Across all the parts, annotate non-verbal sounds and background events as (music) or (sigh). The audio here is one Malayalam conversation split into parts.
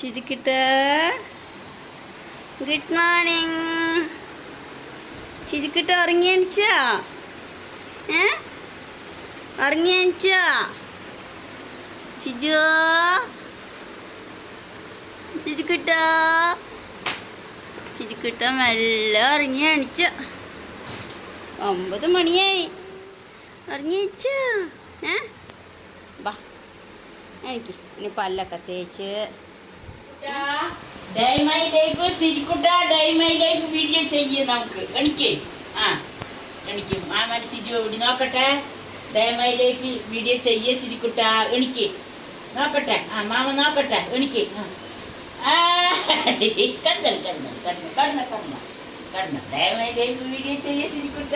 ചിരിക്കിട്ട. ഗുഡ് മോർണിംഗ് ചിരിക്കിട്ട് ഉറങ്ങി അണിച്ചാ ഏ? ഉറങ്ങി ചിജു? ചിരിക്കിട്ട? ചിരിക്കിട്ട മെല്ലെ ഉറങ്ങി അണിച്ച ഒമ്പത് മണിയായി. ഉറങ്ങി അണിച്ചാ ഏ? ബാ എനിക്ക് ഇനി പല്ലൊക്കെ തേച്ച് ഡേ മൈ ലൈഫ് സിരിക്കുട്ട ഡേ മൈ ലൈഫ് വീഡിയോ ചെയ്യേ നമുക്ക്. എണിക്ക്. ആ എണിക്ക്. മാമൻ സിജു ഇവിടെ നോക്കട്ടെ. ഡേ മൈ ലൈഫ് വീഡിയോ ചെയ്യേ സിരിക്കുട്ട എണിക്ക്. നോക്കട്ടെ. ആ മാമ നോക്കട്ടെ. എണിക്ക്. ആ. കണ്ണൽ കണ്ണൽ കണ്ണ കണ്ണ കണ്ണ കണ്ണ. ഡേ മൈ ലൈഫ് വീഡിയോ ചെയ്യേ സിരിക്കുട്ട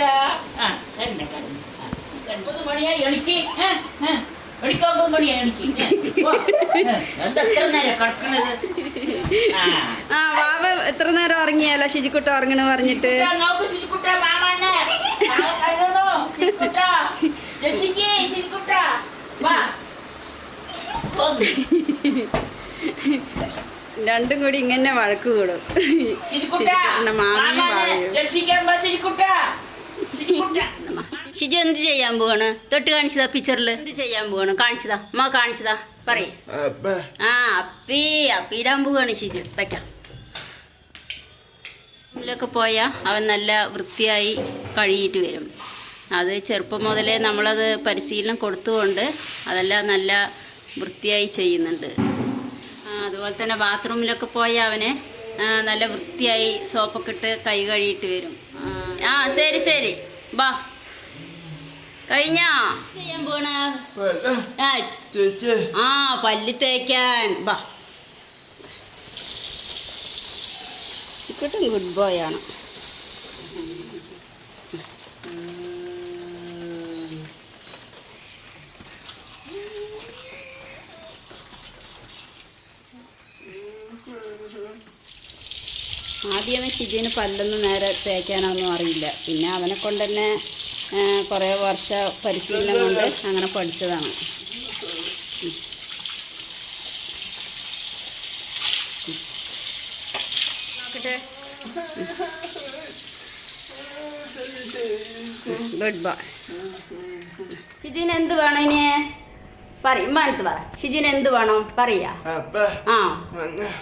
ആ കണ്ണ കണ്ണ. ഒമ്പത് മണിയായി എണിക്ക്. എണിക്ക് ഒമ്പത് മണിയായി എണിക്ക്. എന്താ എത്ര നേരം കിടക്കണത്? ആ. ആ വാവ എത്ര നേരം ഉറങ്ങിയല്ല ശുചിക്കുട്ട ഉറങ്ങണ പറഞ്ഞിട്ട്. രണ്ടും കൂടി ഇങ്ങനെ വഴക്ക് കൂടും. മാമിയും വാവയും. ഷിജു എന്ത് ചെയ്യാൻ പോവാണ്? തൊട്ട് കാണിച്ചതാ പിക്ചറിൽ എന്ത് ചെയ്യാൻ പോവാണ്? കാണിച്ചതാ. അമ്മ കാണിച്ചതാ. പറയേ. ആ അപ്പി അപ്പിയിടാൻ പോവാണ് ശരി വയ്ക്കാം പോയാൽ അവൻ നല്ല വൃത്തിയായി കഴുകിയിട്ട് വരും. അത് ചെറുപ്പം മുതലേ നമ്മളത് പരിശീലനം കൊടുത്തുകൊണ്ട് അതെല്ലാം നല്ല വൃത്തിയായി ചെയ്യുന്നുണ്ട്. അതുപോലെ തന്നെ ബാത്റൂമിലൊക്കെ പോയാൽ അവനെ നല്ല വൃത്തിയായി സോപ്പൊക്കെ ഇട്ട് കൈ കഴുകിയിട്ട് വരും. ആ ശരി ശരി. ബാ. കഴിഞ്ഞോ? ചെയ്യാൻ പോണ. ആ പല്ല് തേക്കാൻ. ബാ. ചിക്കട്ടും ഗുഡ് ബോയ് ആണ് ആദ്യമൊന്നും ഷിജുവിന് പല്ലൊന്നും നേരെ തേക്കാനൊന്നും അറിയില്ല. പിന്നെ അവനെ കൊണ്ട് തന്നെ ആ, കുറേ വർഷ പരിശീലനം കൊണ്ട് അങ്ങനെ പഠിച്ചതാണ്. ഗുഡ് ബൈ ഷിജിന് എന്ത് വേണം ഇനി? പറയും മനത്ത് പറ. ഷിജിന് എന്ത് വേണം? പറയാ. അപ്പ. ആ.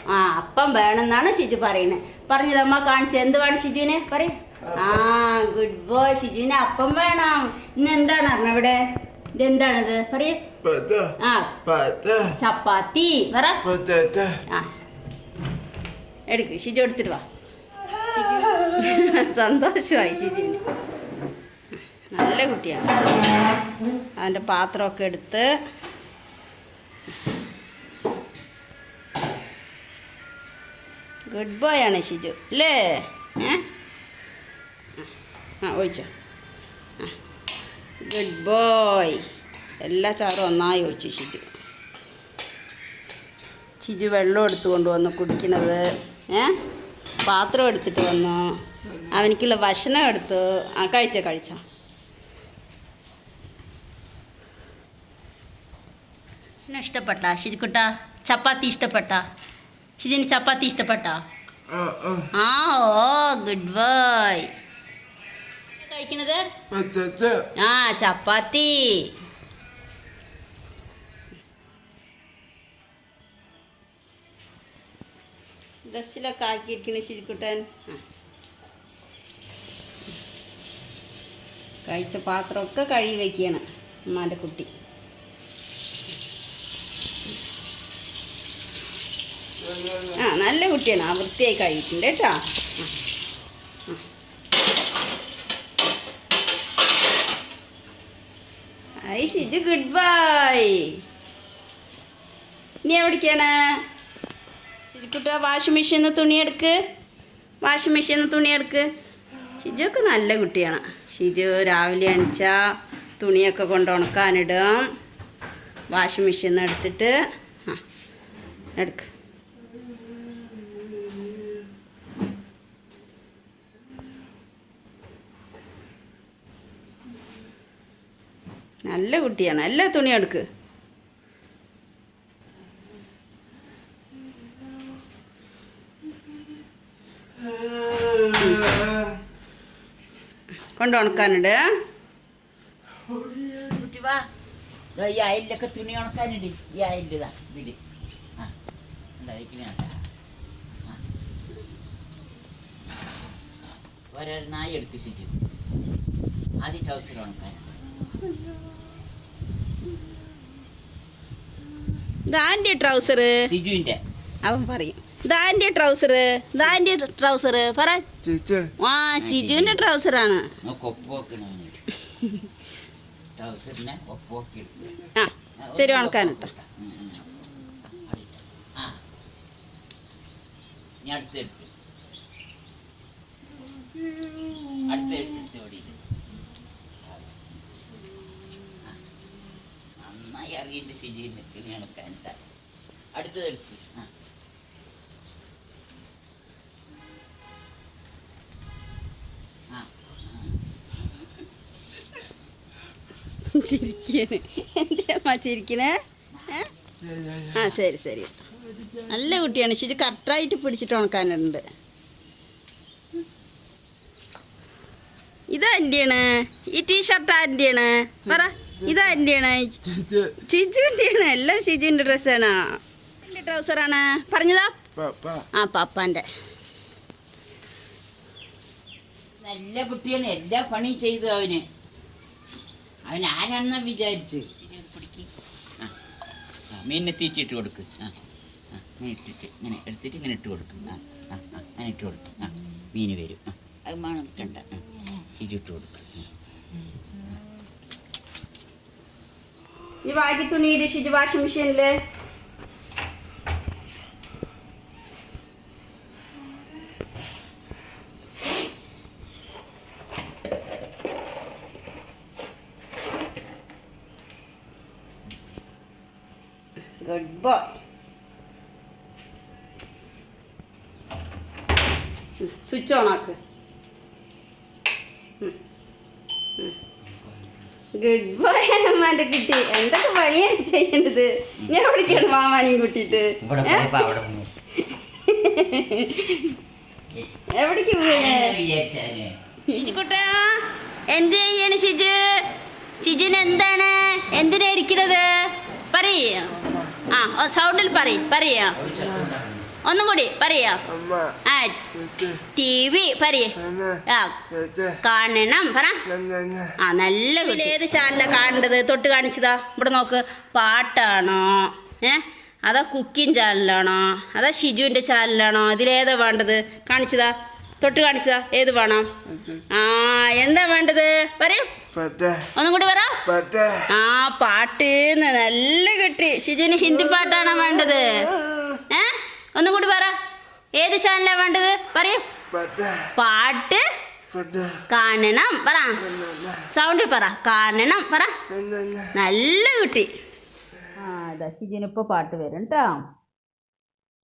ആ അപ്പം വേണമെന്നാണ് ഷിജു പറയുന്നത്. പറഞ്ഞത് അമ്മ കാണിച്ചത്. എന്ത് വേണം ഷിജുവിന്? പറയും. ആ ഗുഡ് ബോയ് ഷിജുവിന് അപ്പം വേണം. ഇന്ന് എന്താണ് അറിഞ്ഞവിടെ ഇത് എന്താണിത്? പറയൂ. ആ. പത്ത. ചപ്പാത്തി. പറ. ആ. എടുക്ക് ഷിജു എടുത്തിട്ട് വാ. (laughs) സന്തോഷമായി ഷിജുവിന് നല്ല കുട്ടിയാണ്. അവന്റെ പാത്രമൊക്കെ എടുത്ത്. ഗുഡ് ബോയ് ആണ് ഷിജു അല്ലേ? ഏ? ആ ഒഴിച്ചോ. ഗുഡ് ബോയ് എല്ലാ ചാറും ഒന്നായി ഒഴിച്ചു ചിജു ചിജു വെള്ളം എടുത്തു കൊണ്ടുവന്ന് കുടിക്കണത്. ഏ? പാത്രം എടുത്തിട്ട് വന്നു. അവനിക്കുള്ള ഭക്ഷണം എടുത്തു. ആ കഴിച്ചോ കഴിച്ചോ. ഭക്ഷണം ഇഷ്ടപ്പെട്ട ഷിജുക്കുട്ട? ചപ്പാത്തി ഇഷ്ടപ്പെട്ട? ചിജിന് ചപ്പാത്തി ഇഷ്ടപ്പെട്ട? ആ ആ. ആ ഓ ഗുഡ് ബോയ് പത്തത്ത ആ ചപ്പാത്തി. ഡ്രസ്സിലൊക്കെ ആക്കിയിരിക്കണേ ശരിക്കുട്ടൻ. കഴിച്ച പാത്രമൊക്കെ കഴുകി വയ്ക്കുകയാണ് ഉമ്മാന്റെ കുട്ടി. ആ നല്ല കുട്ടിയാണ്. ആ വൃത്തിയായി കഴിയിട്ടുണ്ട് കേട്ടോ. ഐ ഷിജു ഗുഡ് ബൈ ഇനി എവിടേക്കാണ് ഷിജുക്കുട്ട വാഷിംഗ് മെഷീനിൽ തുണി എടുക്ക്. വാഷിംഗ് മെഷീനിൽ തുണി എടുക്ക്. ഷിജു ഒക്കെ നല്ല കുട്ടിയാണ്. ഷിജു രാവിലെ അണിച്ചാൽ തുണിയൊക്കെ കൊണ്ട് ഉണക്കാനിടും. വാഷിംഗ് മെഷീനിൽ എടുത്തിട്ട് ആ എടുക്ക്. നല്ല കുട്ടിയാണ്. എല്ലാ തുണി എടുക്ക്. കൊണ്ട് ഉണക്കാനുണ്ട് ഈ അയലിലൊക്കെ തുണി ഉണക്കാനുണ്ട് ഈ അയലിതാ ഒരാൾ നായ എടുപ്പിച്ചു ആദ്യ ടൗസിൽ ഉണക്കാനാണ് ഇതാന്റെ ട്രൗസർ സിജുവിന്റെ അവൻ പറയും. ഇതാന്റെ ട്രൗസർ ഇതാന്റെ ട്രൗസർ പറ. ആ ചിജുവിന്റെ ട്രൗസറാണ്. ആ ശരി ഉണക്കാനിട്ടോ ആ ഞാൻ അടുത്തെടുത്ത് അടുത്തെടുത്ത് ഓടിയിട്ട് നന്നായി അറിയേണ്ട ശരിയില്ല തുണി ഉണക്കാൻ അടുത്തതെടുത്ത് ആ. ശരി ശരി. നല്ല കുട്ടിയാണ്. ശരി കറക്റ്റായിട്ട് പിടിച്ചിട്ട് ഉണക്കാനുണ്ട്. ഇതാ എന്റെയാണ് ഈ ടീഷർട്ട് ആന്റെയാണ് പറ. ഇതാ എന്റെയാണ് ചേച്ചി ഷിജുവിന്റെയാണ് എല്ലാം ചിജുവിന്റെ ഡ്രസ്സാണ്. എന്റെ ട്രൗസറാണ്. പറഞ്ഞതാ? പപ്പ ആ പാപ്പാന്റെ. നല്ല കുട്ടിയാണ്. എല്ലാ പണി ചെയ്തു അവന്. അവൻ ആരാണെന്നാ വിചാരിച്ച്? മീനിനെ തീറ്റിട്ട് കൊടുക്ക്. ആ ഇങ്ങനെ ഇട്ടിട്ട് ഇങ്ങനെ എടുത്തിട്ട് ഇങ്ങനെ ഇട്ട് കൊടുക്കും. ആ ആ അങ്ങനെ ഇട്ട് കൊടുക്കും. ആ മീൻ വരും. അത് മണം കണ്ട ഇട്ട് കൊടുക്കും. ഈ വാക്കി തുണിയുടെ ഷിജു വാഷിംഗ് മെഷീനിൽ ഗുഡ് ബോയ് സ്വിച്ച് ഓൺ ആക്ക് ഗുഡ് ബൈ അമ്മന്റെ കിട്ടി. എന്തൊക്കെ പണിയാണ് ചെയ്യേണ്ടത്? ഞാൻ വിളിക്കണം മാമാനെയും കൂട്ടിട്ട്. എവിടേക്ക് ഷിജുക്കുട്ടാ എന്ത് ചെയ്യാണ് ഷിജു? ഷിജുന് എന്താണ്? എന്തിനാ ഇരിക്കണത്? പറയ. ആ സൗണ്ടിൽ പറയും പറയാ. ഒന്നും കൂടി പറയാ. ടി വി പറയേ കാണണം പറ. ആ നല്ല കുട്ടി. ഏത് ചാനലാണ് കാണേണ്ടത്? തൊട്ട് കാണിച്ചതാ. ഇവിടെ നോക്ക്. പാട്ടാണോ? ഏ? അതാ കുക്കിംഗ് ചാനലാണോ അതാ ഷിജുവിന്റെ ചാനലാണോ ഇതിലേതാ വേണ്ടത്? കാണിച്ചതാ. തൊട്ട് കാണിച്ചതാ. ഏത് വേണം? ആ എന്താ വേണ്ടത്? പറയൂ. പട്ട ഒന്നും കൂടി പറ. പട്ട ആ പാട്ട് നല്ല കിട്ടി. ഷിജുവിന് ഹിന്ദി പാട്ടാണോ വേണ്ടത്? ഒന്നും കൂടി പറ. ഏത് ചാനലാ വേണ്ടത്? പറയൂ. പാട്ട് കാണണം. പറ. സൗണ്ട് സൗണ്ടിൽ പറ. കാണണം. പറ. നല്ല കുട്ടി. ആ അതാ ഷിജുവിന് ഇപ്പോൾ പാട്ട് വരും കേട്ടോ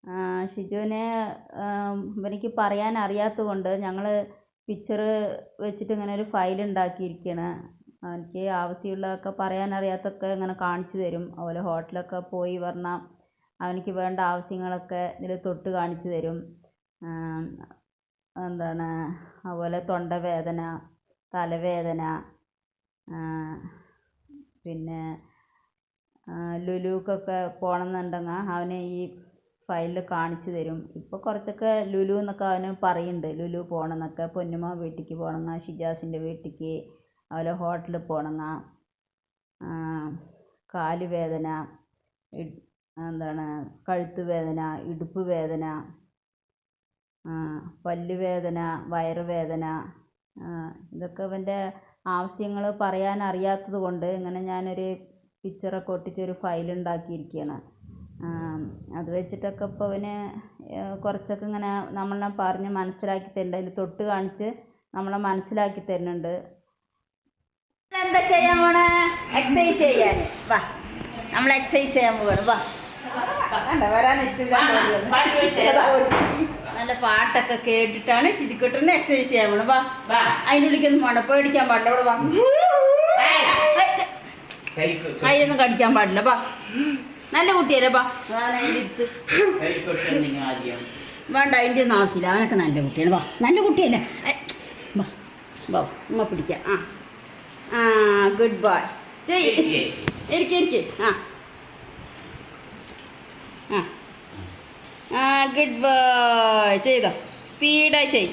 ആ ഷിജുവിന് എനിക്ക് പറയാൻ അറിയാത്തത് കൊണ്ട് ഞങ്ങൾ പിക്ചർ വെച്ചിട്ട് ഇങ്ങനെ ഒരു ഫയൽ ഉണ്ടാക്കിയിരിക്കുകയാണ് എനിക്ക് ആവശ്യമുള്ളതൊക്കെ പറയാൻ അറിയാത്തൊക്കെ ഇങ്ങനെ കാണിച്ചു തരും. അതുപോലെ ഹോട്ടലൊക്കെ പോയി പറഞ്ഞാൽ അവനിക്ക് വേണ്ട ആവശ്യങ്ങളൊക്കെ ഇതിൽ തൊട്ട് കാണിച്ചു തരും. എന്താണ് അതുപോലെ തൊണ്ടവേദന തലവേദന പിന്നെ ലുലുക്കൊക്കെ പോകണമെന്നുണ്ടെങ്കിൽ അവന് ഈ ഫയലിൽ കാണിച്ചു തരും. ഇപ്പോൾ കുറച്ചൊക്കെ ലുലു എന്നൊക്കെ അവന് പറയുന്നുണ്ട് ലുലു പോകണം എന്നൊക്കെ പൊന്നുമ്മ വീട്ടിലേക്ക് പോകണമെങ്കിൽ ഷിജാസിന്റെ വീട്ടിലേക്ക് അതുപോലെ ഹോട്ടലിൽ പോകണമെങ്കിൽ കാൽ വേദന ഇട്- എന്താണ് കഴുത്ത് വേദന ഇടുപ്പ് വേദന പല്ല് വേദന വയറ് വേദന ഇതൊക്കെ അവന്റെ ആവശ്യങ്ങൾ പറയാൻ അറിയാത്തത് കൊണ്ട് ഇങ്ങനെ ഞാനൊരു പിക്ചറൊക്കെ ഒട്ടിച്ചൊരു ആ, അത് വെച്ചിട്ടൊക്കെ ഇപ്പോൾ അവന് കുറച്ചൊക്കെ ഇങ്ങനെ നമ്മളെ പറഞ്ഞ് മനസ്സിലാക്കി തരുന്നുണ്ട് അതിൽ തൊട്ട് കാണിച്ച് നമ്മളെ മനസ്സിലാക്കി തരുന്നുണ്ട്. എന്താ ചെയ്യാൻ പോണേ? എക്സസൈസ് ചെയ്യാൻ. വാ നമ്മൾ എക്സസൈസ് ചെയ്യാൻ പോവാണ്. വാ. കണ്ടോ? വരാൻ നല്ല പാട്ടൊക്കെ കേട്ടിട്ടാണ് ശിരിക്കുട്ടനെ എക്സസൈസ് ചെയ്യാൻ പോണത് വാ വാ. അതിന്റെ ഉള്ളിലേക്കൊന്നും വേണ്ട. പേടിക്കാൻ പാടില്ല. ഇവിടെ വാ. കൈക്ക് അതിലൊന്നും കടിക്കാൻ പാടില്ല. വാ. നല്ല കുട്ടിയല്ലേ വാ. വേണ്ട അതിന്റെ ഒന്നും ആവശ്യമില്ല. അവനൊക്കെ നല്ല കുട്ടിയാണ്. വാ. നല്ല കുട്ടിയല്ലേ? വാ. വാ ഉമ്മ പിടിക്കാം. ആ. ആ ഗുഡ് ബോയ് ചെയ്യേ ഇരിക്കെ ഇരിക്കെ. ആ. ആ ഗുഡ് ബോയ് ചെയ്തോ. സ്പീഡായി ചെയ്.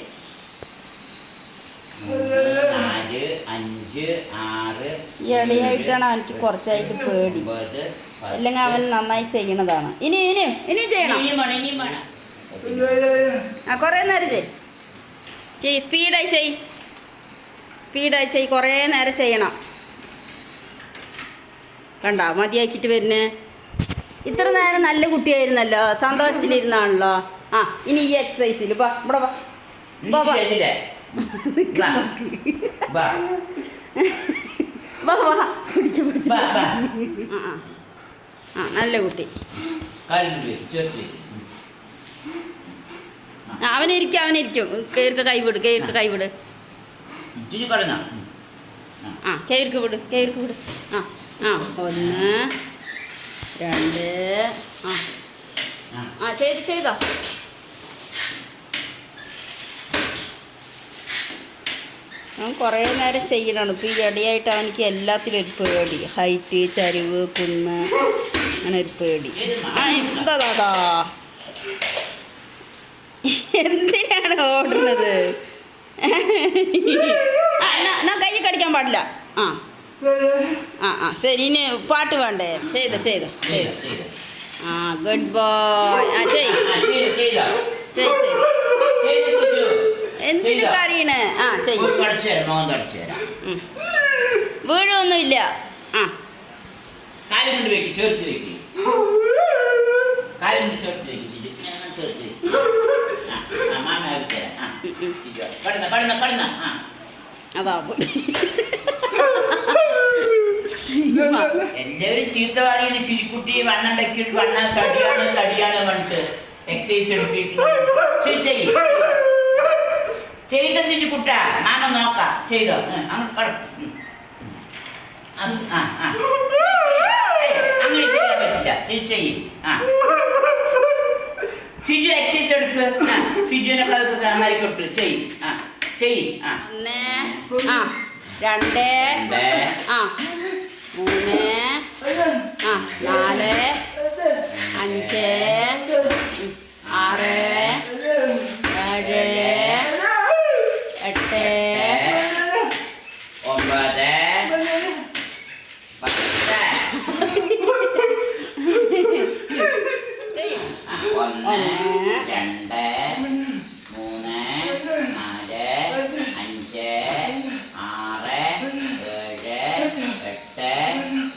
ഇടയായിട്ടാണ് അവനക്ക് കുറച്ചായിട്ട് പേടി. അല്ലെങ്കിൽ അവൻ നന്നായി ചെയ്യണതാണ്. ഇനി ഇനിയും ഇനിയും ചെയ്യണം ആ കുറേ നേരം ചെയ്. ചെയ് സ്പീഡായി ചെയ്. സ്പീഡായി ചെയ് കുറേ നേരം ചെയ്യണം. കണ്ട മതിയാക്കിയിട്ട് വരുന്നേ. ഇത്ര നേരം നല്ല കുട്ടിയായിരുന്നല്ലോ? സന്തോഷത്തിലിരുന്നാണല്ലോ? ആ ഇനി ഈ എക്സസൈസിൽ വാ ഇവിടെ വാ. (laughs) വാ വാ. വാ. വാ. ആ നല്ല കുട്ടി. അവനിരിക്കും അവനിരിക്കും. കയർക്ക് കൈവിട് കയർക്ക് കൈവിട്? ആ കയർക്ക് വിട് കയർക്ക് വിട്. ആ ആ ഒന്ന്. രണ്ട്. ആ. ആ. ചെയ്ത് ചെയ്തോ. അവൻ കുറേ നേരം ചെയ്യണം ഇപ്പം ഈ ഇടയായിട്ട് അവനിക്ക് എല്ലാത്തിലും ഒരു പേടി. ഹൈറ്റ് ചരിവ് കുന്ന് അങ്ങനെ ഒരു പേടി. ആ എന്താ കഥാ എന്തിനാണ് ഓടുന്നത്? ആ എന്നാ എന്നാ കൈ കടിക്കാൻ പാടില്ല. ആ. ആ ആ ശരി ഇനി പാട്ട് വേണ്ടേ ചെയ്തോ ചെയ്തോ. ആ ഗുഡ് ബോയ് ആ ചെയ്. എന്തിനു ചെയ്തോ. ആ ചെയ്. വീഴൊന്നുമില്ല ആ കാലും കൊണ്ട് വെക്കി ചേർത്ത് വെക്കി കാലും കൊണ്ട് ചേർത്ത് വെക്ക് ചേർത്ത് വെക്ക്. ആ, മാമ ആ, ശിശു. കടന്നോ, കടന്നോ, കടന്നോ. ആ. അതാ എല്ലാവരും ചീത്ത പറയുന്നത് ശിരിക്കുട്ടി വണ്ണം വെക്കിട്ട് വണ്ണം തടിയാണ് തടിയാണ് പറഞ്ഞിട്ട് എക്സസൈസ് എടുപ്പിക്കുന്നു. ചെയ്തോ ശിരിക്കുട്ട. മാമ നോക്കാം. ചെയ്തോ. അങ്ങോട്ട് അങ്ങ് കട ഉം. ആ ആ. ഏയ്, അങ്ങനെ ചെയ്യാൻ പറ്റില്ല. ചെയ് ചെയ്യ്. ആ. സിജു എക്സസൈസ് എടുക്ക്. ആ സിജുവിനെ കഥക്ക് നന്നായി ചെയ് ആ ചെയ് ആ. ഒന്ന് ആ രണ്ട് രണ്ട്. ആ. മൂന്ന് ആ നാല് അഞ്ച് ഉം, ആറ് ഏഴ് എട്ട് ഒമ്പത് പത്ത് ആ, ഒന്ന് രണ്ട് മൂന്ന് നാല് അഞ്ച് ആറ് ഏഴ് എട്ട്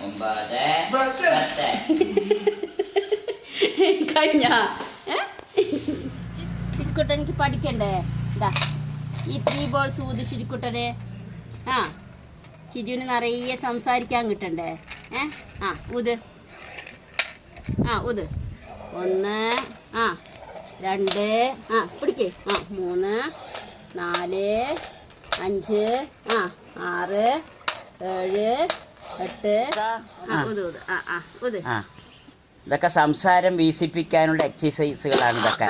ഒമ്പത് പത്ത് കഴിഞ്ഞ ശിശുക്കുട്ടൻ ഇതാ. ഈ ത്രീ ബോൾ ശിശുക്കുട്ടനെ ആ ചിജുവിന് നിറയെ സംസാരിക്കാൻ കിട്ടണ്ടേ? ഏ? ആ ഊത്. ആ ഊത്. ഒന്ന് ആ രണ്ട് ആ പിടിക്കേ. ആ മൂന്ന് നാല് അഞ്ച് ആ ആറ് ഏഴ് എട്ട്. ആ ഊത് ഊത്. ആ ആ ആ. ഇതൊക്കെ സംസാരം വീസിപ്പിക്കാനുള്ള എക്സസൈസുകളാണ് ഇതൊക്കെ.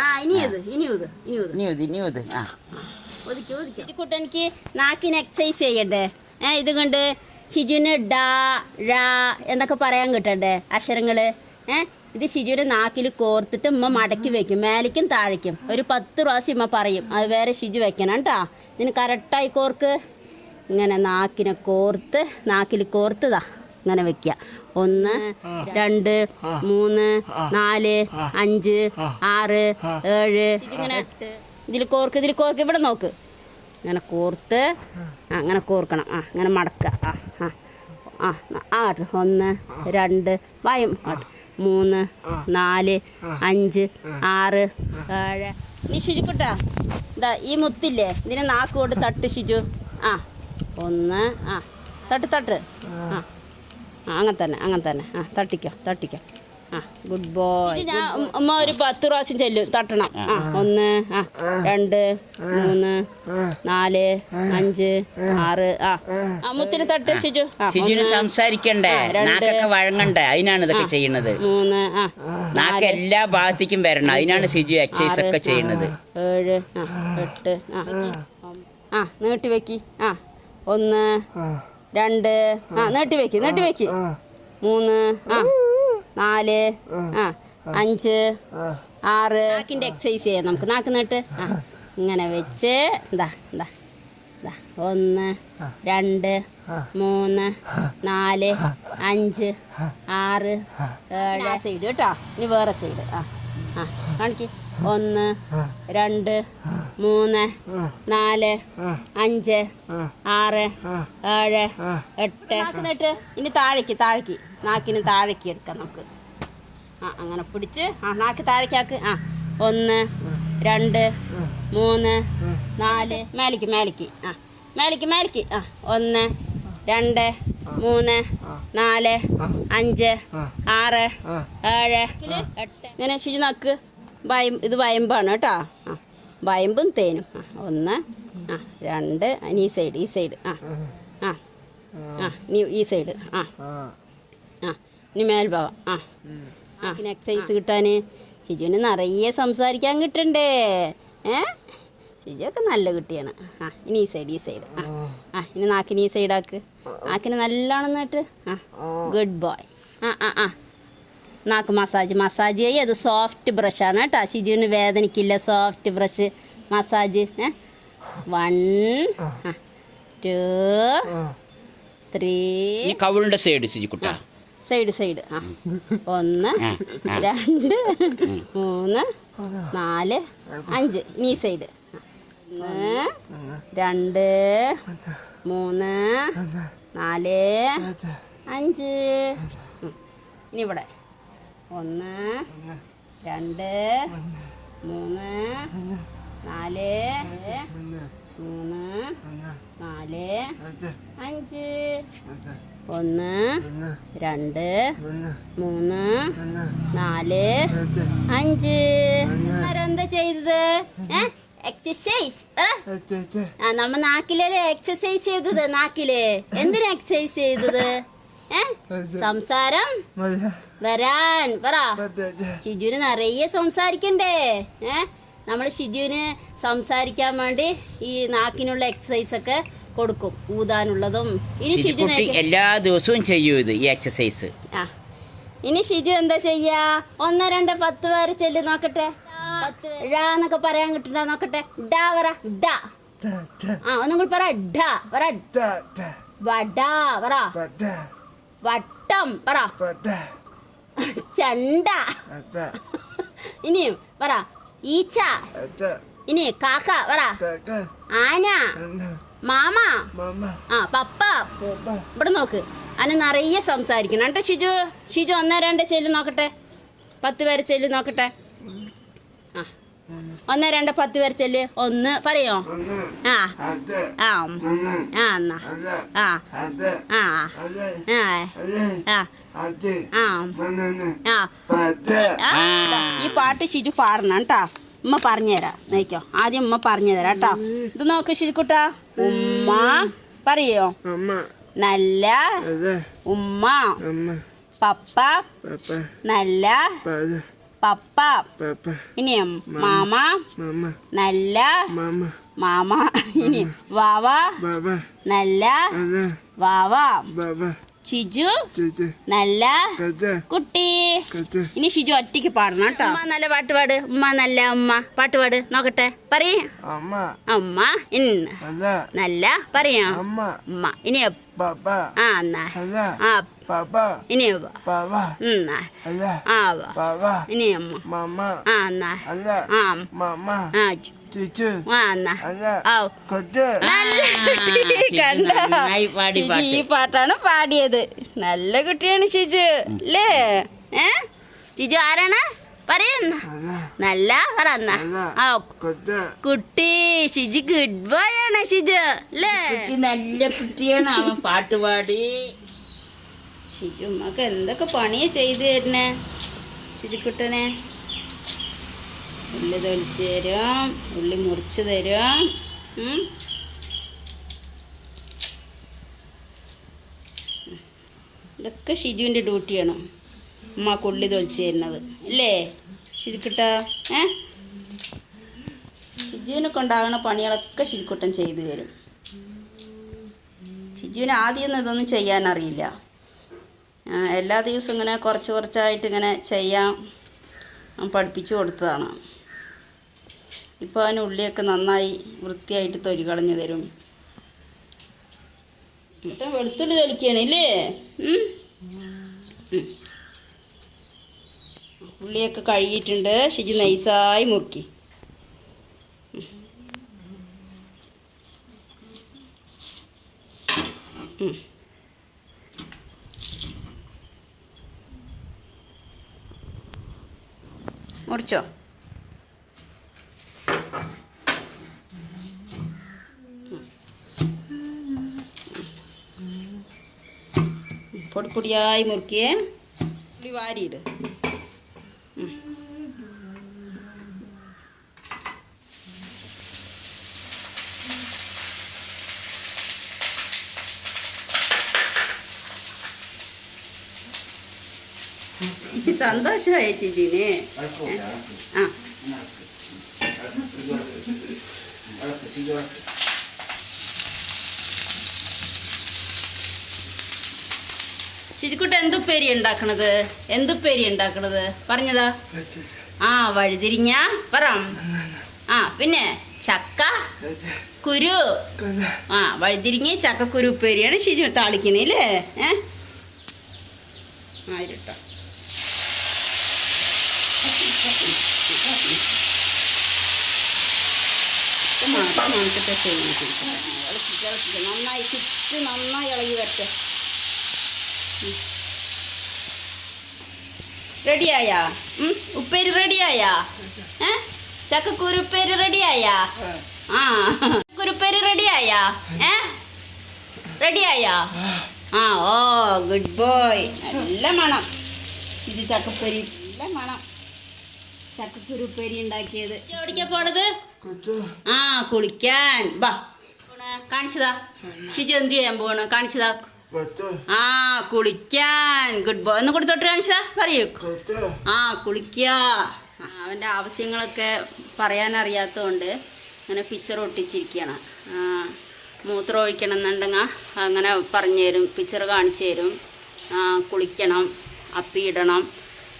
എനിക്ക് നാക്കിന് എക്സസൈസ് ചെയ്യണ്ടേ? ഏ ഇത് കൊണ്ട് ഷിജുന് ഡാ ഴാ എന്നൊക്കെ പറയാൻ കിട്ടണ്ടേ അക്ഷരങ്ങൾ? ഏ ഇത് ഷിജുവിന്റെ നാക്കിൽ കോർത്തിട്ട് ഉമ്മ മടക്കി വെക്കും. മേലേക്കും താഴേക്കും. ഒരു പത്ത് പ്രാവശ്യം ഉമ്മ പറയും അത് വേറെ ഷിജു വെക്കണം കേട്ടോ ഇതിന് കറക്റ്റായി കോർക്ക്. ഇങ്ങനെ നാക്കിനെ കോർത്ത് നാക്കിൽ കോർത്തതാ ഇങ്ങനെ വെക്കുക ഒന്ന് രണ്ട് മൂന്ന് നാല് അഞ്ച് ആറ് ഏഴ് ഇതിൽ കോർക്ക് ഇതിൽ കോർക്ക്. ഇവിടെ നോക്ക്. അങ്ങനെ കോർത്ത് അങ്ങനെ കോർക്കണം. ആ അങ്ങനെ മടക്കുക ആ ആ ആ ഒന്ന് രണ്ട് വായും. മൂന്ന് നാല് അഞ്ച് ആറ് ഏഴ്. നീ ശുചിക്കുട്ടാ ഇതാ ഈ മുത്തില്ലേ? ഇതിനെ നാക്ക് കൊണ്ട് തട്ട് ശുചു ആ ഒന്ന് ആ തട്ട് തട്ട്. ആ. ആ അങ്ങനെ തന്നെ അങ്ങനെ തന്നെ. ആ തട്ടിക്കോ തട്ടിക്കോ. ആ ഗുഡ് ബോയ് അമ്മ ഒരു പത്ത് പ്രാവശ്യം ചെല്ലും തട്ടണം. ആ. ഒന്ന് ആ രണ്ട് മൂന്ന് നാല് അഞ്ച് ആറ് ആ. അമ്മത്തിന് മുത്തിന് തട്ട് ഷിജു. ആ സംസാരിക്കണ്ടേ? നാക്കൊക്കെ വഴങ്ങണ്ടേ? അതിനാണ് ഇതൊക്കെ ചെയ്യണത്. ചെയ്യുന്നത് മൂന്ന് ആ. നാക്ക് എല്ലാ ഭാഗത്തേക്കും വരണം. അതിനാണ് ഷിജു എക്സസൈസ് ഒക്കെ ചെയ്യണത്. ചെയ്യുന്നത് ഏഴ് ആ എട്ട് ആ. ആ നീട്ടി വെക്കി. ആ ഒന്ന് ആ. രണ്ട്. ആ നീട്ടി വെക്ക് നീട്ടി വെക്ക്. ആ. മൂന്ന് ആ. നാല് ആ. അഞ്ച് ആ. ആറ്. നാക്കിന്റെ എക്സസൈസ് ചെയ്യാം. നമുക്ക് നാക്ക് നട്ട്. ആ. ഇങ്ങനെ വെച്ച് എന്താ എന്താ ഇതാ ഒന്ന് രണ്ട് മൂന്ന് നാല് അഞ്ച് ആറ് ഏഴ്. ആ സൈഡ് കേട്ടോ. ഇനി വേറെ സൈഡ് ആ. ആ. കാണിക്ക്. ഒന്ന് രണ്ട് മൂന്ന് നാല് അഞ്ച് ആറ് ഏഴ് എട്ട്. എന്നിട്ട് നീട്ട് ഇനി താഴേക്ക് താഴേക്ക്. നാക്കിന് താഴേക്ക് എടുക്കാം നമുക്ക്. ആ അങ്ങനെ പിടിച്ച്. ആ നാക്ക് താഴേക്കാക്ക് ആ. ഒന്ന് രണ്ട് മൂന്ന് നാല്. മേലേക്ക് മേലേക്ക്. ആ. മേലേക്ക് മേലേക്ക്. ആ. ഒന്ന് രണ്ട് മൂന്ന് നാല് അഞ്ച് ആറ് ഏഴ് എട്ട് ഇങ്ങനെ ശരി നാക്ക് വയം ഇത് വയമ്പാണ് കേട്ടോ. ആ. വയമ്പും തേനും. ആ ഒന്ന് ആ രണ്ട് ഇനി ഈ സൈഡ് ഈ സൈഡ് ആ ആ ആ ഇനി ഈ സൈഡ് ആ ആ. ഇനി മേൽഭാഗം. ആ ആ പിന്നെ എക്സസൈസ് കിട്ടാൻ ചിജുവിന് നിറയെ സംസാരിക്കാൻ കിട്ടണ്ടേ? ഏ? ചിജുവൊക്കെ നല്ല കുട്ടിയാണ്. ആ ഇനി ഈ സൈഡ് ഈ സൈഡ് ആ ആ ഇനി നാക്കിന് ഈ സൈഡാക്ക് നാക്കിന് നല്ലോണം നട്ട് ആ ഗുഡ് ബോയ് ആ ആ ആ. നാക്ക് മസാജ് മസാജ് ചെയ്യും. അത് സോഫ്റ്റ് ബ്രഷാണ് കേട്ടോ. ശിജുവിന് വേദനയ്ക്കില്ല സോഫ്റ്റ് ബ്രഷ് മസാജ് ഏ? വൺ ടു ത്രീ ഇനി കവിളിന്റെ സൈഡ് ശിജിക്കുട്ട സൈഡ് സൈഡ് ആ. ഒന്ന്. രണ്ട് മൂന്ന് നാല് അഞ്ച്. നീ സൈഡ് ഒന്ന് രണ്ട് മൂന്ന് നാല് അഞ്ച്. ഇനി ഇവിടെ. ഒന്ന് രണ്ട് മൂന്ന് നാല് മൂന്ന് നാല് അഞ്ച് ഒന്ന് രണ്ട് മൂന്ന് നാല് അഞ്ച് എന്താ ചെയ്തത്? എക്സസൈസ് ആ? നമ്മ നാക്കിലല്ലേ എക്സസൈസ് ചെയ്തത് നാക്കിൽ. എന്തിനാ എക്സസൈസ് ചെയ്തത്? ഏ സംസാരം? വരാൻ. പറ. ഷിജുവിന് നിറയെ സംസാരിക്കണ്ടേ? ഏ? നമ്മൾ ഷിജുവിന് സംസാരിക്കാൻ വേണ്ടി ഈ നാക്കിനുള്ള എക്സസൈസ് ഒക്കെ കൊടുക്കും. ഊതാനുള്ളതും. ഇനി ഷിജു എല്ലാ ദിവസവും ചെയ്യൂ ഇത് ഈ എക്സസൈസ് ആ. ഇനി ഷിജു എന്താ ചെയ്യാ? ഒന്ന് രണ്ട് പത്ത് പേര് ചെല്ല് നോക്കട്ടെ. പത്ത് എന്നൊക്കെ പറയാൻ കിട്ടുന്ന നോക്കട്ടെ. ഡാ പറ. ഡാ. ആ ഒന്നും കൂടി പറ. ഡാ. പറ. വടാ പറ. വട്ടം പറ. ചണ്ട. ഇനിയും പറ. ഈച്ച. ഇനി കാക്ക പറ. ആന. മാമ. ആ പപ്പ. ഇവിടെ നോക്ക്. അന നിറയെ സംസാരിക്കണം. കേട്ടോ ഷിജു ഷിജു ഒന്നേ രണ്ട് ചെല്ലു നോക്കട്ടെ. പത്ത് പേര് ചെല്ലു നോക്കട്ടെ. ആ. ഒന്നേ രണ്ട് പത്ത് പേർ ചെല്ല്. ഒന്ന് പറയോ? ആ. ആ. ആ എന്നാ. ആ. ആ. ആ. ഈ പാട്ട് ഷിജു പാടണം കേട്ടാ. ഉമ്മ പറഞ്ഞുതരാം നോക്കോ ആദ്യം ഉമ്മ പറഞ്ഞു തരാം കേട്ടോ. ഇത് നോക്ക് ഷിജുക്കുട്ട ഉമ്മ. പറയോ? നല്ല ഉമ്മ. പപ്പ. നല്ല പപ്പ. ഇനിയും മാമ. നല്ല. മാമ. ഇനി വാവ. നല്ല. വാവ. ചിജു നല്ല? കുട്ടി? ഇനി ഷിജു ഒറ്റയ്ക്ക് പാടണം കേട്ടോ. ഉമ്മ നല്ല പാട്ട് പാട്. ഉമ്മ നല്ല ഉമ്മ. പാട്ട് പാട്. നോക്കട്ടെ. പറയ്. അമ്മ. ഇന്ന് നല്ല. പറയാ. ഉമ്മ. ഇനി ആ എന്നാ. ആ. ഇനി എന്നാ ആ വാ. ഇനി അമ്മ ആ എന്നാ. ആ. ആ (laughs) ഈ പാട്ടാണ് പാടിയത്. നല്ല കുട്ടിയാണ് ഷിജു അല്ലേ ഏ? ഷിജു ആരാണ്? പറയുന്ന നല്ല പറ എന്നാ. ആ കുട്ടി ഷിജു ഗുഡ് ബോയ് ആണ് ഷിജു അല്ലേ കുട്ടി നല്ല കുട്ടിയാണ് അവൻ പാട്ട് പാടി. ഷിജു ഉമ്മക്ക് എന്തൊക്കെ പണിയാ ചെയ്തു തരുന്നേ? ഷിജുക്കുട്ടനെ ഉള്ളി തൊലിച്ച് തരും ഉള്ളി മുറിച്ച് തരും. ഇതൊക്കെ ഷിജുവിന്റെ ഡ്യൂട്ടിയാണ്. ഉമ്മക്ക് ഉള്ളി തൊലിച്ച് തരുന്നത്. അല്ലേ ഷിജുക്കിട്ട ഏ? ഷിജുവിനെ കൊണ്ടാകുന്ന പണികളൊക്കെ ഷിജുക്കുട്ടൻ ചെയ്തു തരും. ഷിജുവിന് ആദ്യമൊന്നും ഇതൊന്നും ചെയ്യാൻ അറിയില്ല. എല്ലാ ദിവസവും ഇങ്ങനെ കുറച്ച് കുറച്ചായിട്ട് ഇങ്ങനെ ചെയ്യാൻ പഠിപ്പിച്ചു കൊടുത്തതാണ്. ഇപ്പോൾ അതിന് ഉള്ളിയൊക്കെ നന്നായി വൃത്തിയായിട്ട് തൊരി കളഞ്ഞു തരും എന്നിട്ട് വെളുത്തുള്ളി? ഉം. ഉള്ളിയൊക്കെ കഴുകിയിട്ടുണ്ട് ഷിജു നൈസായി മുറുക്കി. മുറിച്ചോ പൊടി പൊടിയായി മുറുക്കിയേ. ഉള്ളി വാരിയിട്. ഉം. സന്തോഷമായ ചേച്ചിന്. ആ. ശിരിക്കുട്ട എന്തുപ്പേരി ഉണ്ടാക്കണത്? എന്തുപ്പേരി ഉണ്ടാക്കണത്? പറഞ്ഞതാ. ആ വഴുതിരിഞ്ഞ പറ ആ പിന്നെ ചക്ക കുരു. ആ വഴുതിരിങ്ങ ചക്കക്കുരു ഉപ്പേരിയാണ് ശിജു താളിക്കണേ അല്ലേ നന്നായി ചുറ്റ് നന്നായി ഇളകി വരട്ടെ. റെഡിയായാ? ഉപ്പേര് റെഡിയായാ? ഏ? ചക്കക്കുരു ഉപ്പേരി റെഡിയായാ? ആ. കുരുപ്പേരി റെഡിയായാ? ഏ? റെഡിയായാ? ആ ഓ ഗുഡ് ബോയ് നല്ല മണം. ഇത് ചക്കപ്പൊരി നല്ല മണം. ചക്കക്കുരു ഉപ്പേരി ഉണ്ടാക്കിയത് എവിടേക്കാ പോണത്? ആ കുളിക്കാൻ. ബാ. കാണിച്ചതാ. ഷിജു എന്ത് ചെയ്യാൻ പോണ്? കാണിച്ചതാ. ആ കുളിക്കാൻ. ഗുഡ് ബോയ് ഒന്ന് കൊടുത്തോട്ട് കാണിച്ചതാ പറയൂ. ആ കുളിക്കുക അവന്റെ അവന്റെ ആവശ്യങ്ങളൊക്കെ പറയാനറിയാത്തതുകൊണ്ട് അങ്ങനെ പിക്ചർ ഒട്ടിച്ചിരിക്കുകയാണ് മൂത്രം ഒഴിക്കണം എന്നുണ്ടെങ്കിൽ അങ്ങനെ പറഞ്ഞു തരും പിക്ചർ കാണിച്ചു തരും. കുളിക്കണം അപ്പിയിടണം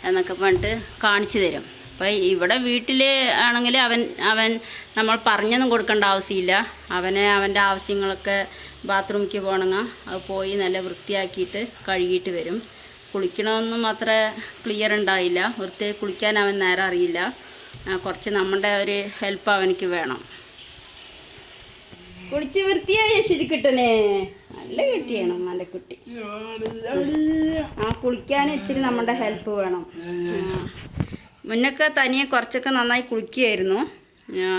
എന്നൊക്കെ പറഞ്ഞിട്ട് കാണിച്ചു തരും. അപ്പോൾ ഇവിടെ വീട്ടിൽ ആണെങ്കിൽ അവൻ അവൻ നമ്മൾ പറഞ്ഞൊന്നും കൊടുക്കേണ്ട ആവശ്യമില്ല. അവനെ അവന്റെ ആവശ്യങ്ങളൊക്കെ ബാത്റൂമിലേക്ക് പോകണമെങ്കിൽ അത് പോയി നല്ല വൃത്തിയാക്കിയിട്ട് കഴുകിയിട്ട് വരും. കുളിക്കണമെന്നും അത്ര ക്ലിയർ ഉണ്ടായില്ല. വൃത്തിയായി കുളിക്കാൻ അവൻ നേരെ അറിയില്ല. കുറച്ച് നമ്മുടെ ഒരു ഹെൽപ്പ് അവനക്ക് വേണം. കുളിച്ച് വൃത്തിയായ ശരിക്കിട്ടനെ നല്ല കുട്ടിയാണ് നല്ല കുട്ടി. ആ കുളിക്കാൻ ഇത്തിരി നമ്മുടെ ഹെൽപ്പ് വേണം. മുന്നൊക്കെ തനിയെ കുറച്ചൊക്കെ നന്നായി കുളിക്കുകയായിരുന്നു.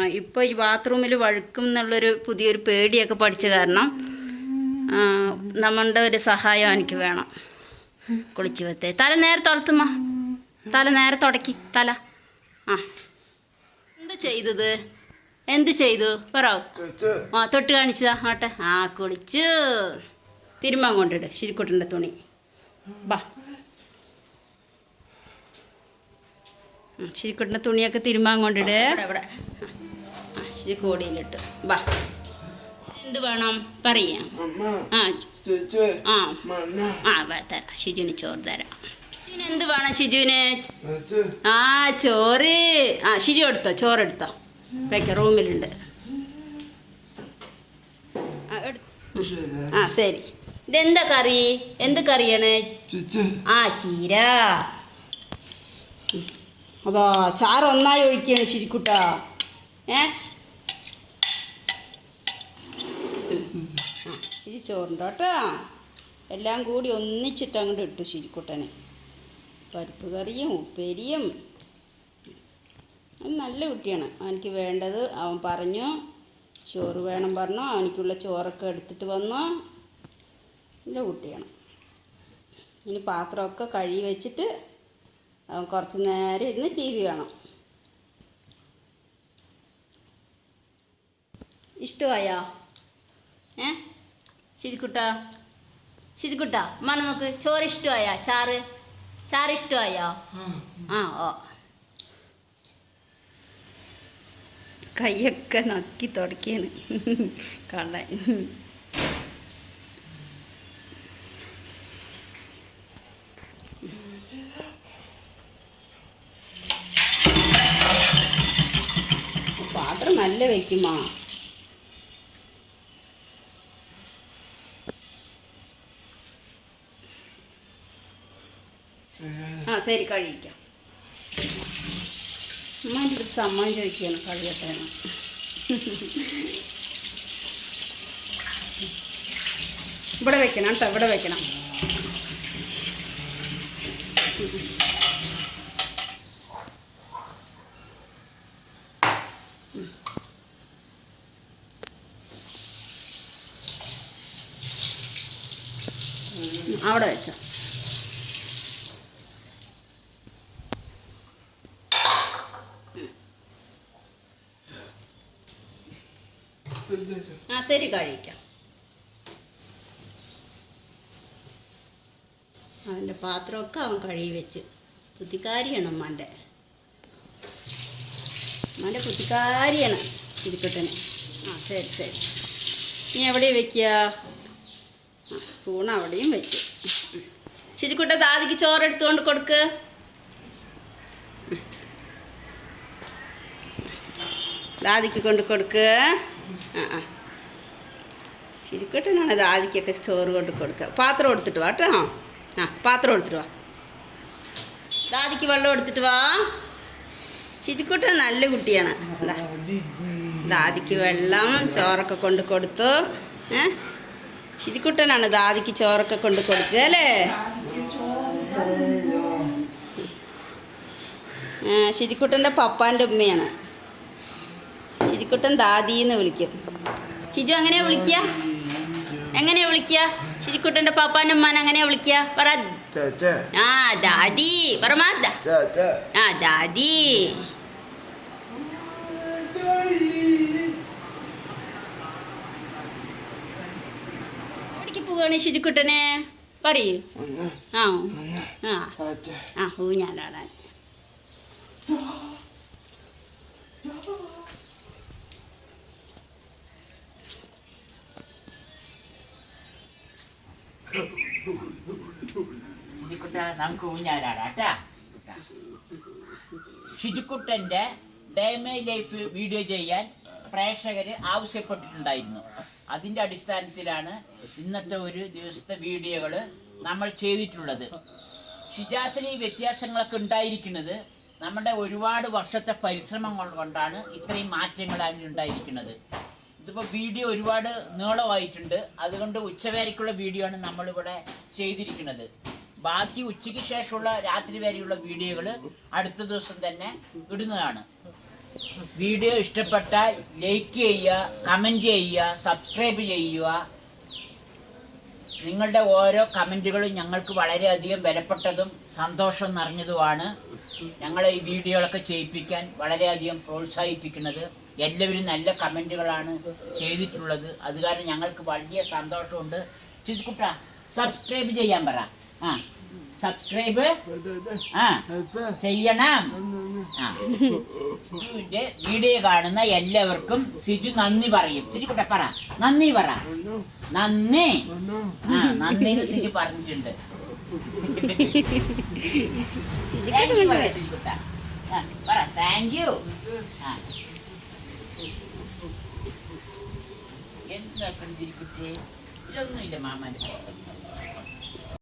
ഇപ്പൊ ഈ ബാത്റൂമിൽ വഴുക്കും എന്നുള്ളൊരു പുതിയൊരു പേടിയൊക്കെ പഠിച്ച കാരണം നമ്മളുടെ ഒരു സഹായം എനിക്ക് വേണം. കുളിച്ചു വെത്തേ തല നേരെ തുളത്തുമ്മ തല നേരെ തുടക്കി. തല. ആ. എന്ത് ചെയ്തത്? എന്ത് ചെയ്തു? പറോ. ആ തൊട്ട് കാണിച്ചതാ. ആട്ടെ. ആ കുളിച്ചു. തിരുമ്പാൻ കൊണ്ടിട്. ശിരിക്കുട്ടന്റെ തുണി. ബാ. ശരിക്കുട്ടന്റെ തുണിയൊക്കെ തിരുമ്പാൻ കൊണ്ടിട്. ഇവിടെ ശരി കോടിയിലിട്ട്. വാ. എന്ത് വേണം? പറയാം. ആ ആ. ആ വാ, തരാം. ഷിജുവിന് ചോറ് തരാം. ഷിജുവിന് എന്ത് വേണം ഷിജുവിന്? ആ ചോറ്. ആ ഷിജു എടുത്തോ? ചോറ് എടുത്തോ? വെക്ക റൂമിലുണ്ട്. ആ, ശരി. ഇതെന്താ കറി? എന്ത് കറിയാണ്? ആ ചീര. അതാ ചാറ് ഒന്നായി ഒഴിക്കുകയാണ് ശരിക്കുട്ട. ഏ? ശരി ചോറുണ്ടോ കേട്ടോ എല്ലാം കൂടി ഒന്നിച്ചിട്ട് അങ്ങോട്ട് ഇട്ടു ശരിക്കുട്ടനെ. പരിപ്പ് കറിയും ഉപ്പേരിയും. നല്ല കുട്ടിയാണ്. അവനിക്ക് വേണ്ടത് അവൻ പറഞ്ഞു. ചോറ് വേണം പറഞ്ഞു. അവനിക്കുള്ള ചോറൊക്കെ എടുത്തിട്ട് വന്നു. നല്ല കുട്ടിയാണ്. ഇനി പാത്രമൊക്കെ കഴുകി വെച്ചിട്ട് കുറച്ച് നേരം ഇരുന്ന് ടി വി കാണാം. ഇഷ്ടമായോ? ഏ? ശിരിക്കുട്ട? ശിരിക്കുട്ട മന നോക്ക്. ചോറ് ഇഷ്ടമായോ? ചാറ്? ചാറ് ഇഷ്ടമായോ? ആ ഓ. കൈയൊക്കെ നക്കി തുടക്കിയാണ്. കള്ളൻ. നല്ല വയ്ക്കുമാ ആ ശരി കഴിക്കാം ഉമ്മാന്റെ ഒരു സമ്മാനം ചോദിക്കുകയാണ് കഴിയട്ടെ ഇവിടെ വെക്കണം കേട്ടോ ഇവിടെ വെക്കണം. അവിടെ വെച്ചോ. ആ ശരി കഴിക്കാം. അവന്റെ പാത്രമൊക്കെ അവൻ കഴുകി വെച്ച്. പുത്തിക്കാരിയാണ് അമ്മാന്റെ അമ്മാന്റെ പുത്തിക്കാരിയാണ് ചിരിക്കുട്ടന് ആ ശരി ശരി. നീ എവിടെ വെക്കുക? ആ സ്പൂൺ അവിടെയും വെച്ച്. ചിരിക്കുട്ട ദാദിക്ക് ചോറെടുത്തുകൊണ്ട് കൊടുക്ക്. ദാദിക്ക് കൊണ്ട് കൊടുക്ക്. ആ ആ. ചിരിക്കുട്ടനാണ് ദാദിക്കൊക്കെ ചോറ് കൊണ്ട് കൊടുക്കുക. പാത്രം എടുത്തിട്ട് വാ കേട്ടോ. ആ പാത്രം എടുത്തിട്ട് വാ. ദാദിക്ക് വെള്ളം എടുത്തിട്ട് വാ. ചിരിക്കുട്ടൻ നല്ല കുട്ടിയാണ്. ദാദിക്ക് വെള്ളം ചോറൊക്കെ കൊണ്ട് കൊടുത്തു. ഏ? ചിരിക്കുട്ടനാണ് ദാദിക്ക് ചോറൊക്കെ കൊണ്ട് കൊടുക്കുക അല്ലേ? ശിരിക്കുട്ടന്റെ പപ്പാന്റെ ഉമ്മയാണ്. ശിരിക്കുട്ടൻ ദാദി എന്ന് വിളിക്കും. ചിജു എങ്ങനെയാ വിളിക്കുക? എങ്ങനെയാ വിളിക്കുക? ശിരിക്കുട്ടന്റെ പപ്പാന്റെ ഉമ്മാനെ എങ്ങനെയാ വിളിക്കുക? പറ. ആ ദാദി. പറമാ. ആ ദാദി. പോവാണ് ശിരിക്കുട്ടനെ പറയൂ? ആ? ആ. ആ ഊഞ്ഞാലാടാൻ ഷിജുക്കുട്ട നമുക്ക് ഊഞ്ഞാലാടാട്ടാ ഷിജുക്കുട്ടന്റെ ഡേ ലൈഫ് വീഡിയോ ചെയ്യാൻ പ്രേക്ഷകർ ആവശ്യപ്പെട്ടിട്ടുണ്ടായിരുന്നു. അതിന്റെ അടിസ്ഥാനത്തിലാണ് ഇന്നത്തെ ഒരു ദിവസത്തെ വീഡിയോകൾ നമ്മൾ ചെയ്തിട്ടുള്ളത്. ഷിജാസിന് ഈ വ്യത്യാസങ്ങളൊക്കെ ഉണ്ടായിരിക്കുന്നത് നമ്മുടെ ഒരുപാട് വർഷത്തെ പരിശ്രമങ്ങൾ കൊണ്ടാണ് ഇത്രയും മാറ്റങ്ങൾ അതിനുണ്ടായിരിക്കുന്നത് ഇതിപ്പോൾ വീഡിയോ ഒരുപാട് നീളമായിട്ടുണ്ട്. അതുകൊണ്ട് ഉച്ചവരയ്ക്കുള്ള വീഡിയോ ആണ് നമ്മളിവിടെ ചെയ്തിരിക്കുന്നത്. ബാക്കി ഉച്ചയ്ക്ക് ശേഷമുള്ള രാത്രി വരെയുള്ള വീഡിയോകൾ അടുത്ത ദിവസം തന്നെ ഇടുന്നതാണ്. വീഡിയോ ഇഷ്ടപ്പെട്ടാൽ ലൈക്ക് ചെയ്യുക കമന്റ് ചെയ്യുക സബ്സ്ക്രൈബ് ചെയ്യുക. നിങ്ങളുടെ ഓരോ കമന്റുകളും ഞങ്ങൾക്ക് വളരെയധികം വിലപ്പെട്ടതും സന്തോഷം നിറഞ്ഞതുമാണ് ഞങ്ങളെ ഈ വീഡിയോകളൊക്കെ ചെയ്യിപ്പിക്കാൻ വളരെയധികം പ്രോത്സാഹിപ്പിക്കുന്നത്. എല്ലാവരും നല്ല കമന്റുകളാണ് ചെയ്തിട്ടുള്ളത്. അത് കാരണം ഞങ്ങൾക്ക് വലിയ സന്തോഷമുണ്ട്. ചിത്കുട്ട സബ്സ്ക്രൈബ് ചെയ്യാൻ പറ. ആ. സബ്സ്ക്രൈബ്. ആ. ചെയ്യണം? ആ. സിജുവിന്റെ വീഡിയോ കാണുന്ന എല്ലാവർക്കും സിജു നന്ദി പറയും. സിജുക്കുട്ട പറ. നന്ദി പറ? നന്ദി. ആ നന്ദി എന്ന് സിജു പറഞ്ഞിട്ടുണ്ട്. താങ്ക് യു പറ സിജുക്കുട്ട ആ, പറ. താങ്ക് യു ആ. എന്ത് നോക്കണം ഇതൊന്നുമില്ല മാമാൻ